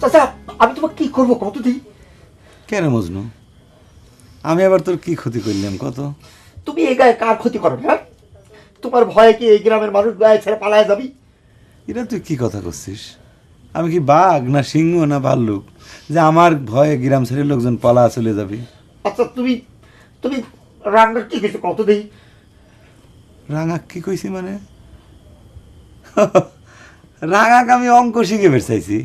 চাচা আমি তোমাকে কি করব কত দিই কেন মজনু? আমি আবার তোর কি ক্ষতি করলাম কত? তুমি এই গায়ে কার ক্ষতি করো হ্যাঁ? তোমার ভয়ে কি এই গ্রামের মানুষ গায়ে ছেড়ে পালায় যাবি? এটা তুই কি কথা করছিস? আমি কি বাঘ না সিংহ না ভাল্লুক যে আমার ভয়ে গ্রাম ছেড়ে লোকজন পালা চলে যাবি? আচ্ছা তুমি তুমি রান্নার কি কিছু কত দিই রাঙা কি কইছি মানে? রাঙাকে আমি অঙ্ক শিখে বেরচাইছি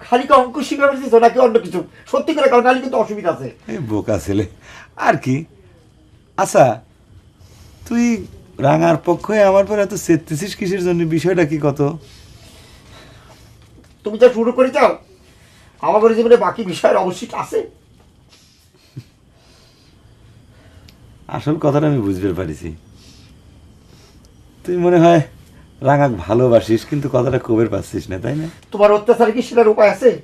খালি কি অঙ্ক শিখে ফেলছিস নাকি অন্য কিছু? সত্যি করে কারণ নাহলে কিন্তু অসুবিধা আছে। এই বোকা ছেলে। আর কি? আচ্ছা তুই রাঙার পক্ষে আমার পরে এত চেতেছিস কিসের জন্য? বিষয়টা কি কত? তুমি যা শুরু করে যাও। আমার জীবনে বাকি বিষয়ের অবশ্যই আছে। আসল কথাটা আমি বুঝতে পারিছি। তুই মনে হয় রাঙাক ভালোবাসিস কিন্তু কথাটা কবের পাচ্ছিস না তাই না? তোমার অত্যাচারে কি সেটার উপায় আছে?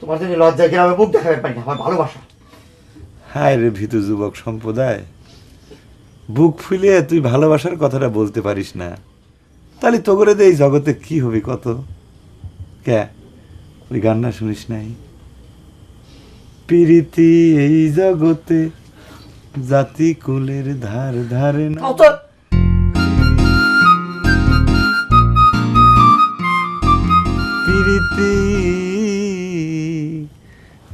তোমার জন্য লজ্জায় গ্রামে মুখ দেখাতে পারি না আমার ভালোবাসা। হায় রে ভীতু যুবক সম্প্রদায়। বুক ফুলিয়ে তুই ভালোবাসার কথাটা বলতে পারিস না। তাহলে তো করে দে এই জগতে কি হবে কত? কে? ওই গানটা শুনিস নাই? প্রীতি এই জগতে জাতি কুলের ধার ধারে না। প্রীতি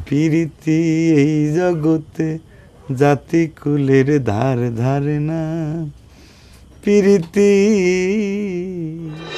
প্রীতি এই জগতে জাতি কুলের ধার ধারে না। প্রীতি